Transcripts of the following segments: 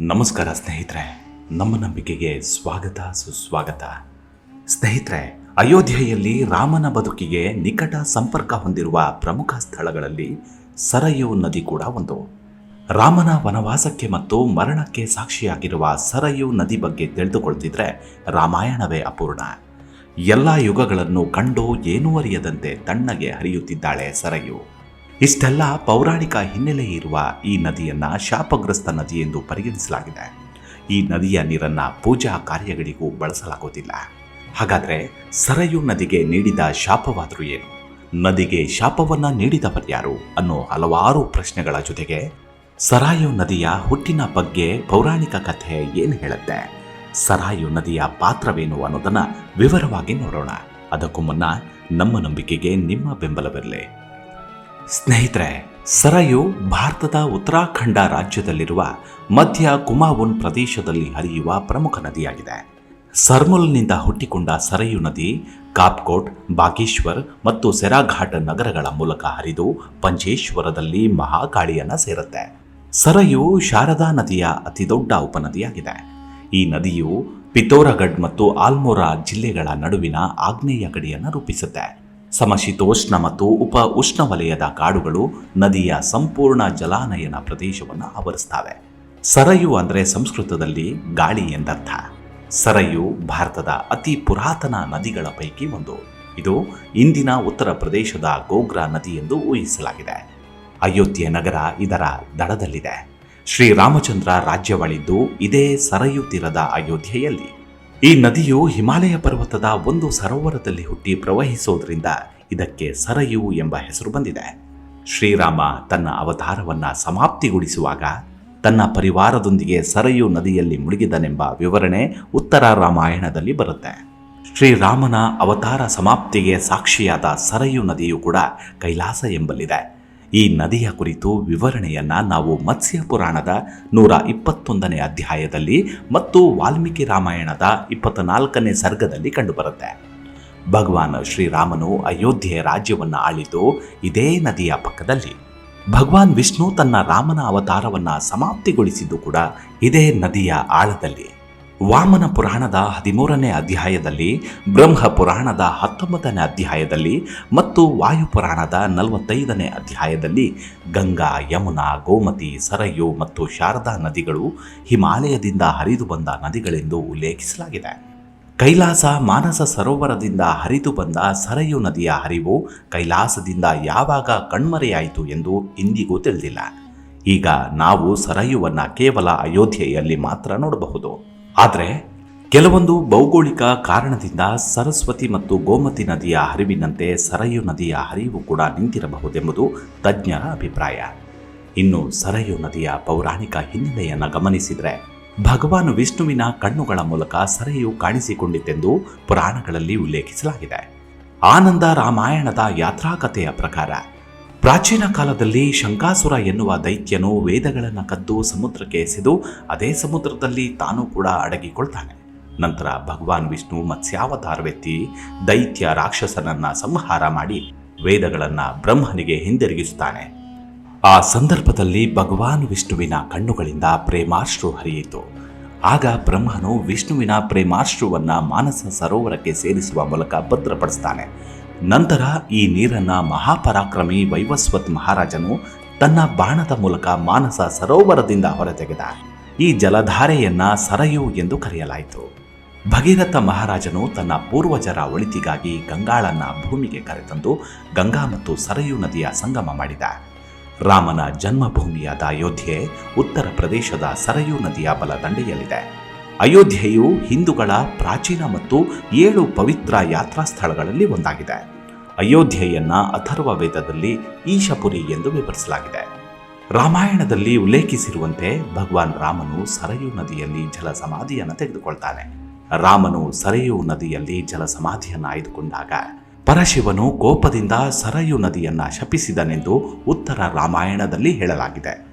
ನಮಸ್ಕಾರ ಸ್ನೇಹಿತರೆ, ನಮ್ಮ ನಂಬಿಕೆಗೆ ಸ್ವಾಗತ, ಸುಸ್ವಾಗತ. ಸ್ನೇಹಿತರೆ, ಅಯೋಧ್ಯೆಯಲ್ಲಿ ರಾಮನ ಬದುಕಿಗೆ ನಿಕಟ ಸಂಪರ್ಕ ಹೊಂದಿರುವ ಪ್ರಮುಖ ಸ್ಥಳಗಳಲ್ಲಿ ಸರಯೂ ನದಿ ಕೂಡ ಒಂದು. ರಾಮನ ವನವಾಸಕ್ಕೆ ಮತ್ತು ಮರಣಕ್ಕೆ ಸಾಕ್ಷಿಯಾಗಿರುವ ಸರಯೂ ನದಿ ಬಗ್ಗೆ ತಿಳಿದುಕೊಳ್ತಿದ್ರೆ ರಾಮಾಯಣವೇ ಅಪೂರ್ಣ. ಎಲ್ಲ ಯುಗಗಳನ್ನು ಕಂಡು ಏನೂ ಅರಿಯದಂತೆ ತಣ್ಣಗೆ ಹರಿಯುತ್ತಿದ್ದಾಳೆ ಸರಯು. ಇಷ್ಟೆಲ್ಲ ಪೌರಾಣಿಕ ಹಿನ್ನೆಲೆ ಇರುವ ಈ ನದಿಯನ್ನ ಶಾಪಗ್ರಸ್ತ ನದಿ ಎಂದು ಪರಿಗಣಿಸಲಾಗಿದೆ. ಈ ನದಿಯ ನೀರನ್ನ ಪೂಜಾ ಕಾರ್ಯಗಳಿಗೂ ಬಳಸಲಾಗುವುದಿಲ್ಲ. ಹಾಗಾದ್ರೆ ಸರಯು ನದಿಗೆ ನೀಡಿದ ಶಾಪವಾದರೂ ಏನು? ನದಿಗೆ ಶಾಪವನ್ನ ನೀಡಿದವರ್ಯಾರು ಅನ್ನೋ ಹಲವಾರು ಪ್ರಶ್ನೆಗಳ ಜೊತೆಗೆ ಸರಾಯು ನದಿಯ ಹುಟ್ಟಿನ ಬಗ್ಗೆ ಪೌರಾಣಿಕ ಕಥೆ ಏನು ಹೇಳುತ್ತೆ? ಸರಾಯು ನದಿಯ ಪಾತ್ರವೇನು ಅನ್ನೋದನ್ನ ವಿವರವಾಗಿ ನೋಡೋಣ. ಅದಕ್ಕೂ ಮುನ್ನ ನಮ್ಮ ನಂಬಿಕೆಗೆ ನಿಮ್ಮ ಬೆಂಬಲವಿರಲಿ. ಸ್ನೇಹಿತರೆ, ಸರಯು ಭಾರತದ ಉತ್ತರಾಖಂಡ ರಾಜ್ಯದಲ್ಲಿರುವ ಮಧ್ಯ ಕುಮಾವುನ್ ಪ್ರದೇಶದಲ್ಲಿ ಹರಿಯುವ ಪ್ರಮುಖ ನದಿಯಾಗಿದೆ. ಸರ್ಮುಲ್ನಿಂದ ಹುಟ್ಟಿಕೊಂಡ ಸರಯು ನದಿ, ಕಾಪ್ಕೋಟ್, ಬಾಗೇಶ್ವರ್ ಮತ್ತು ಸೆರಾಘಾಟ್ ನಗರಗಳ ಮೂಲಕ ಹರಿದು ಪಂಚೇಶ್ವರದಲ್ಲಿ ಮಹಾಕಾಳಿಯನ್ನ ಸೇರುತ್ತೆ. ಸರಯು ಶಾರದಾ ನದಿಯ ಅತಿದೊಡ್ಡ ಉಪನದಿಯಾಗಿದೆ. ಈ ನದಿಯು ಪಿತೋರಗಢ್ ಮತ್ತು ಆಲ್ಮೋರಾ ಜಿಲ್ಲೆಗಳ ನಡುವಿನ ಆಗ್ನೇಯ ಗಡಿಯನ್ನು ರೂಪಿಸುತ್ತೆ. ಸಮಶೀತೋಷ್ಣ ಮತ್ತು ಉಪ ಉಷ್ಣವಲಯದ ಕಾಡುಗಳು ನದಿಯ ಸಂಪೂರ್ಣ ಜಲಾನಯನ ಪ್ರದೇಶವನ್ನು ಆವರಿಸ್ತವೆ ಸರಯು ಅಂದರೆ ಸಂಸ್ಕೃತದಲ್ಲಿ ಗಾಳಿ ಎಂದರ್ಥ. ಸರಯು ಭಾರತದ ಅತಿ ಪುರಾತನ ನದಿಗಳ ಪೈಕಿ ಒಂದು. ಇದು ಇಂದಿನ ಉತ್ತರ ಪ್ರದೇಶದ ಗೋಗ್ರಾ ನದಿ ಎಂದು ಊಹಿಸಲಾಗಿದೆ. ಅಯೋಧ್ಯೆ ನಗರ ಇದರ ದಡದಲ್ಲಿದೆ. ಶ್ರೀರಾಮಚಂದ್ರ ರಾಜ್ಯವಾಳಿದ್ದು ಇದೇ ಸರಯು ತೀರದ ಅಯೋಧ್ಯೆಯಲ್ಲಿ. ಈ ನದಿಯು ಹಿಮಾಲಯ ಪರ್ವತದ ಒಂದು ಸರೋವರದಲ್ಲಿ ಹುಟ್ಟಿ ಪ್ರವಹಿಸೋದ್ರಿಂದ ಇದಕ್ಕೆ ಸರಯು ಎಂಬ ಹೆಸರು ಬಂದಿದೆ. ಶ್ರೀರಾಮ ತನ್ನ ಅವತಾರವನ್ನ ಸಮಾಪ್ತಿಗೊಳಿಸುವಾಗ ತನ್ನ ಪರಿವಾರದೊಂದಿಗೆ ಸರಯು ನದಿಯಲ್ಲಿ ಮುಳುಗಿದನೆಂಬ ವಿವರಣೆ ಉತ್ತರ ರಾಮಾಯಣದಲ್ಲಿ ಬರುತ್ತೆ. ಶ್ರೀರಾಮನ ಅವತಾರ ಸಮಾಪ್ತಿಗೆ ಸಾಕ್ಷಿಯಾದ ಸರಯು ನದಿಯು ಕೂಡ ಕೈಲಾಸ ಎಂಬಲ್ಲಿದೆ. ಈ ನದಿಯ ಕುರಿತು ವಿವರಣೆಯನ್ನು ನಾವು ಮತ್ಸ್ಯ ಪುರಾಣದ ನೂರ ಇಪ್ಪತ್ತೊಂದನೇ ಅಧ್ಯಾಯದಲ್ಲಿ ಮತ್ತು ವಾಲ್ಮೀಕಿ ರಾಮಾಯಣದ ಇಪ್ಪತ್ತ ನಾಲ್ಕನೇ ಸರ್ಗದಲ್ಲಿ ಕಂಡುಬರುತ್ತೆ. ಭಗವಾನ್ ಶ್ರೀರಾಮನು ಅಯೋಧ್ಯೆಯ ರಾಜ್ಯವನ್ನು ಆಳಿದ್ದು ಇದೇ ನದಿಯ ಪಕ್ಕದಲ್ಲಿ. ಭಗವಾನ್ ವಿಷ್ಣು ತನ್ನ ರಾಮನ ಅವತಾರವನ್ನು ಸಮಾಪ್ತಿಗೊಳಿಸಿದ್ದು ಕೂಡ ಇದೇ ನದಿಯ ಆಳದಲ್ಲಿ. ವಾಮನ ಪುರಾಣದ ಹದಿಮೂರನೇ ಅಧ್ಯಾಯದಲ್ಲಿ, ಬ್ರಹ್ಮ ಪುರಾಣದ ಹತ್ತೊಂಬತ್ತನೇ ಅಧ್ಯಾಯದಲ್ಲಿ ಮತ್ತು ವಾಯುಪುರಾಣದ ನಲವತ್ತೈದನೇ ಅಧ್ಯಾಯದಲ್ಲಿ ಗಂಗಾ, ಯಮುನಾ, ಗೋಮತಿ, ಸರಯು ಮತ್ತು ಶಾರದಾ ನದಿಗಳು ಹಿಮಾಲಯದಿಂದ ಹರಿದು ಬಂದ ನದಿಗಳೆಂದು ಉಲ್ಲೇಖಿಸಲಾಗಿದೆ. ಕೈಲಾಸ ಮಾನಸ ಸರೋವರದಿಂದ ಹರಿದು ಬಂದ ಸರಯು ನದಿಯ ಹರಿವು ಕೈಲಾಸದಿಂದ ಯಾವಾಗ ಕಣ್ಮರೆಯಾಯಿತು ಎಂದು ಇಂದಿಗೂ ತಿಳಿದಿಲ್ಲ. ಈಗ ನಾವು ಸರಯುವನ್ನು ಕೇವಲ ಅಯೋಧ್ಯೆಯಲ್ಲಿ ಮಾತ್ರ ನೋಡಬಹುದು. ಆದರೆ ಕೆಲವೊಂದು ಭೌಗೋಳಿಕ ಕಾರಣದಿಂದ ಸರಸ್ವತಿ ಮತ್ತು ಗೋಮತಿ ನದಿಯ ಹರಿವಿನಂತೆ ಸರಯು ನದಿಯ ಹರಿವು ಕೂಡ ನಿಂತಿರಬಹುದೆಂಬುದು ತಜ್ಞರ ಅಭಿಪ್ರಾಯ. ಇನ್ನು ಸರಯು ನದಿಯ ಪೌರಾಣಿಕ ಹಿನ್ನೆಲೆಯನ್ನು ಗಮನಿಸಿದರೆ ಭಗವಾನ್ ವಿಷ್ಣುವಿನ ಕಣ್ಣುಗಳ ಮೂಲಕ ಸರಯು ಕಾಣಿಸಿಕೊಂಡಿತೆಂದು ಪುರಾಣಗಳಲ್ಲಿ ಉಲ್ಲೇಖಿಸಲಾಗಿದೆ. ಆನಂದ ರಾಮಾಯಣದ ಯಾತ್ರಾಕಥೆಯ ಪ್ರಕಾರ ಪ್ರಾಚೀನ ಕಾಲದಲ್ಲಿ ಶಂಕಾಸುರ ಎನ್ನುವ ದೈತ್ಯನು ವೇದಗಳನ್ನು ಕದ್ದು ಸಮುದ್ರಕ್ಕೆ ಎಸೆದು ಅದೇ ಸಮುದ್ರದಲ್ಲಿ ತಾನು ಕೂಡ ಅಡಗಿಕೊಳ್ತಾನೆ. ನಂತರ ಭಗವಾನ್ ವಿಷ್ಣು ಮತ್ಸ್ಯಾವತಾರವೆತ್ತಿ ದೈತ್ಯ ರಾಕ್ಷಸನನ್ನ ಸಂಹಾರ ಮಾಡಿ ವೇದಗಳನ್ನು ಬ್ರಹ್ಮನಿಗೆ ಹಿಂದಿರುಗಿಸುತ್ತಾನೆ. ಆ ಸಂದರ್ಭದಲ್ಲಿ ಭಗವಾನ್ ವಿಷ್ಣುವಿನ ಕಣ್ಣುಗಳಿಂದ ಪ್ರೇಮಾಶ್ರು ಹರಿಯಿತು. ಆಗ ಬ್ರಹ್ಮನು ವಿಷ್ಣುವಿನ ಪ್ರೇಮಾಶ್ರುವನ್ನ ಮಾನಸ ಸರೋವರಕ್ಕೆ ಸೇರಿಸುವ ಮೂಲಕ ಭದ್ರಪಡಿಸ್ತಾನೆ. ನಂತರ ಈ ನೀರನ್ನ ಮಹಾಪರಾಕ್ರಮಿ ವೈವಸ್ವತ್ ಮಹಾರಾಜನು ತನ್ನ ಬಾಣದ ಮೂಲಕ ಮಾನಸ ಸರೋವರದಿಂದ ಹೊರತೆಗೆದ ಈ ಜಲಧಾರೆಯನ್ನ ಸರಯು ಎಂದು ಕರೆಯಲಾಯಿತು. ಭಗೀರಥ ಮಹಾರಾಜನು ತನ್ನ ಪೂರ್ವಜರ ಒಳಿತಿಗಾಗಿ ಗಂಗಾಳನ್ನ ಭೂಮಿಗೆ ಕರೆತಂದು ಗಂಗಾ ಮತ್ತು ಸರಯು ನದಿಯ ಸಂಗಮ ಮಾಡಿದ ರಾಮನ ಜನ್ಮಭೂಮಿಯಾದ ಅಯೋಧ್ಯೆ ಉತ್ತರ ಪ್ರದೇಶದ ಸರಯು ನದಿಯ ಬಲದಂಡೆಯಲ್ಲಿದೆ. ಅಯೋಧ್ಯೆಯು ಹಿಂದೂಗಳ ಪ್ರಾಚೀನ ಮತ್ತು ಏಳು ಪವಿತ್ರ ಯಾತ್ರಾ ಸ್ಥಳಗಳಲ್ಲಿ ಒಂದಾಗಿದೆ. ಅಯೋಧ್ಯೆಯನ್ನ ಅಥರ್ವ ವೇದದಲ್ಲಿ ಈಶಪುರಿ ಎಂದು ವಿವರಿಸಲಾಗಿದೆ. ರಾಮಾಯಣದಲ್ಲಿ ಉಲ್ಲೇಖಿಸಿರುವಂತೆ ಭಗವಾನ್ ರಾಮನು ಸರಯು ನದಿಯಲ್ಲಿ ಜಲ ಸಮಾಧಿಯನ್ನು ತೆಗೆದುಕೊಳ್ತಾನೆ. ರಾಮನು ಸರಯು ನದಿಯಲ್ಲಿ ಜಲ ಸಮಾಧಿಯನ್ನು ಆಯ್ದುಕೊಂಡಾಗ ಪರಶಿವನು ಕೋಪದಿಂದ ಸರಯು ನದಿಯನ್ನ ಶಪಿಸಿದನೆಂದು ಉತ್ತರ ರಾಮಾಯಣದಲ್ಲಿ ಹೇಳಲಾಗಿದೆ.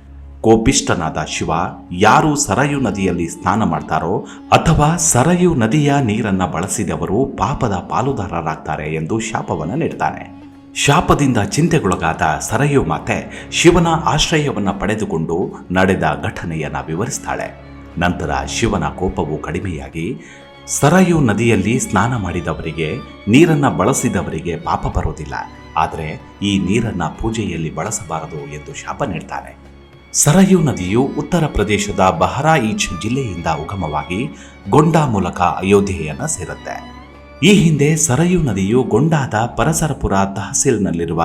ಕೋಪಿಷ್ಟನಾದ ಶಿವ ಯಾರು ಸರಯು ನದಿಯಲ್ಲಿ ಸ್ನಾನ ಮಾಡ್ತಾರೋ ಅಥವಾ ಸರಯು ನದಿಯ ನೀರನ್ನ ಬಳಸಿದವರು ಪಾಪದ ಪಾಲುದಾರರಾಗ್ತಾರೆ ಎಂದು ಶಾಪವನ್ನು ನೀಡ್ತಾನೆ. ಶಾಪದಿಂದ ಚಿಂತೆಗೊಳಗಾದ ಸರಯು ಮಾತೆ ಶಿವನ ಆಶ್ರಯವನ್ನು ಪಡೆದುಕೊಂಡು ನಡೆದ ಘಟನೆಯನ್ನು ವಿವರಿಸ್ತಾಳೆ. ನಂತರ ಶಿವನ ಕೋಪವು ಕಡಿಮೆಯಾಗಿ ಸರಯು ನದಿಯಲ್ಲಿ ಸ್ನಾನ ಮಾಡಿದವರಿಗೆ ನೀರನ್ನು ಬಳಸಿದವರಿಗೆ ಪಾಪ ಬರೋದಿಲ್ಲ. ಆದರೆ ಈ ನೀರನ್ನು ಪೂಜೆಯಲ್ಲಿ ಬಳಸಬಾರದು ಎಂದು ಶಾಪ ನೀಡ್ತಾನೆ. ಸರಯು ನದಿಯು ಉತ್ತರ ಪ್ರದೇಶದ ಬಹರಾಯಿಚ್ ಜಿಲ್ಲೆಯಿಂದ ಉಗಮವಾಗಿ ಗೊಂಡಾ ಮೂಲಕ ಅಯೋಧ್ಯೆಯನ್ನು ಸೇರುತ್ತೆ. ಈ ಹಿಂದೆ ಸರಯು ನದಿಯು ಗೊಂಡಾದ ಪರಸರಪುರ ತಹಸೀಲ್ನಲ್ಲಿರುವ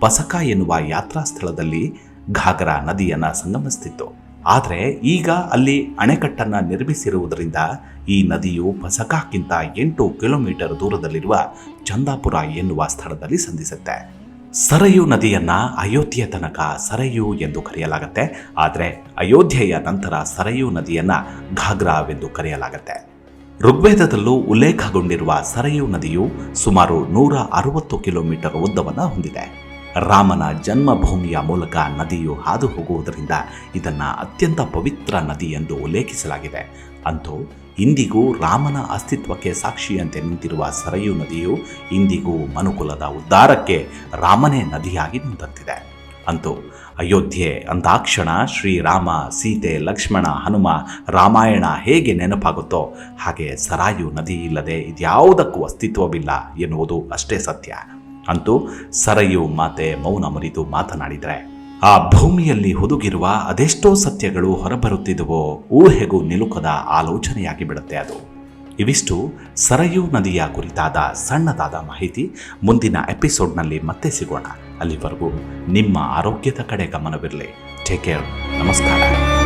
ಪಸಕ ಎನ್ನುವ ಯಾತ್ರಾ ಸ್ಥಳದಲ್ಲಿ ಘಾಗ್ರಾ ನದಿಯನ್ನ ಸಂಗಮಿಸ್ತಿತ್ತು. ಆದರೆ ಈಗ ಅಲ್ಲಿ ಅಣೆಕಟ್ಟನ್ನ ನಿರ್ಮಿಸಿರುವುದರಿಂದ ಈ ನದಿಯು ಪಸಕಾಕ್ಕಿಂತ ಎಂಟು ಕಿಲೋಮೀಟರ್ ದೂರದಲ್ಲಿರುವ ಚಂದಾಪುರ ಎನ್ನುವ ಸ್ಥಳದಲ್ಲಿ ಸಂಧಿಸುತ್ತೆ. ಸರಯು ನದಿಯನ್ನು ಅಯೋಧ್ಯೆಯ ತನಕ ಸರಯು ಎಂದು ಕರೆಯಲಾಗುತ್ತೆ. ಆದರೆ ಅಯೋಧ್ಯೆಯ ನಂತರ ಸರಯು ನದಿಯನ್ನು ಘಾಗ್ರಾವೆಂದು ಕರೆಯಲಾಗುತ್ತೆ. ಋಗ್ವೇದದಲ್ಲೂ ಉಲ್ಲೇಖಗೊಂಡಿರುವ ಸರಯು ನದಿಯು ಸುಮಾರು ನೂರ ಅರವತ್ತು ಕಿಲೋಮೀಟರ್ ಉದ್ದವನ್ನು ಹೊಂದಿದೆ. ರಾಮನ ಜನ್ಮಭೂಮಿಯ ಮೂಲಕ ನದಿಯು ಹಾದು ಹೋಗುವುದರಿಂದ ಇದನ್ನು ಅತ್ಯಂತ ಪವಿತ್ರ ನದಿ ಎಂದು ಉಲ್ಲೇಖಿಸಲಾಗಿದೆ. ಅಂತೂ ಇಂದಿಗೂ ರಾಮನ ಅಸ್ತಿತ್ವಕ್ಕೆ ಸಾಕ್ಷಿಯಂತೆ ನಿಂತಿರುವ ಸರಯು ನದಿಯು ಇಂದಿಗೂ ಮನುಕುಲದ ಉದ್ಧಾರಕ್ಕೆ ರಾಮನೇ ನದಿಯಾಗಿ ನಿಂತಂತಿದೆ ಅಂತೂ ಅಯೋಧ್ಯೆ, ಅಂದಾಕ್ಷಣ, ಶ್ರೀರಾಮ, ಸೀತೆ, ಲಕ್ಷ್ಮಣ, ಹನುಮ, ರಾಮಾಯಣ ಹೇಗೆ ನೆನಪಾಗುತ್ತೋ ಹಾಗೆ ಸರಾಯು ನದಿ ಇಲ್ಲದೆ ಇದ್ಯಾವುದಕ್ಕೂ ಅಸ್ತಿತ್ವವಿಲ್ಲ ಎನ್ನುವುದು ಅಷ್ಟೇ ಸತ್ಯ. ಅಂತೂ ಸರಯು ಮಾತೆ ಮೌನ ಮುರಿದು ಮಾತನಾಡಿದರೆ ಆ ಭೂಮಿಯಲ್ಲಿ ಹುದುಗಿರುವ ಅದೆಷ್ಟೋ ಸತ್ಯಗಳು ಹೊರಬರುತ್ತಿದ್ದವೋ, ಊಹೆಗೂ ನಿಲುಕದ ಆಲೋಚನೆಯಾಗಿ ಬಿಡುತ್ತೆ ಅದು. ಇವಿಷ್ಟು ಸರಯು ನದಿಯ ಕುರಿತಾದ ಸಣ್ಣದಾದ ಮಾಹಿತಿ ಮುಂದಿನ ಎಪಿಸೋಡ್ನಲ್ಲಿ ಮತ್ತೆ ಸಿಗೋಣ. ಅಲ್ಲಿವರೆಗೂ ನಿಮ್ಮ ಆರೋಗ್ಯದ ಕಡೆ ಗಮನವಿರಲಿ. ಟೇಕ್ ಕೇರ್ ನಮಸ್ಕಾರ.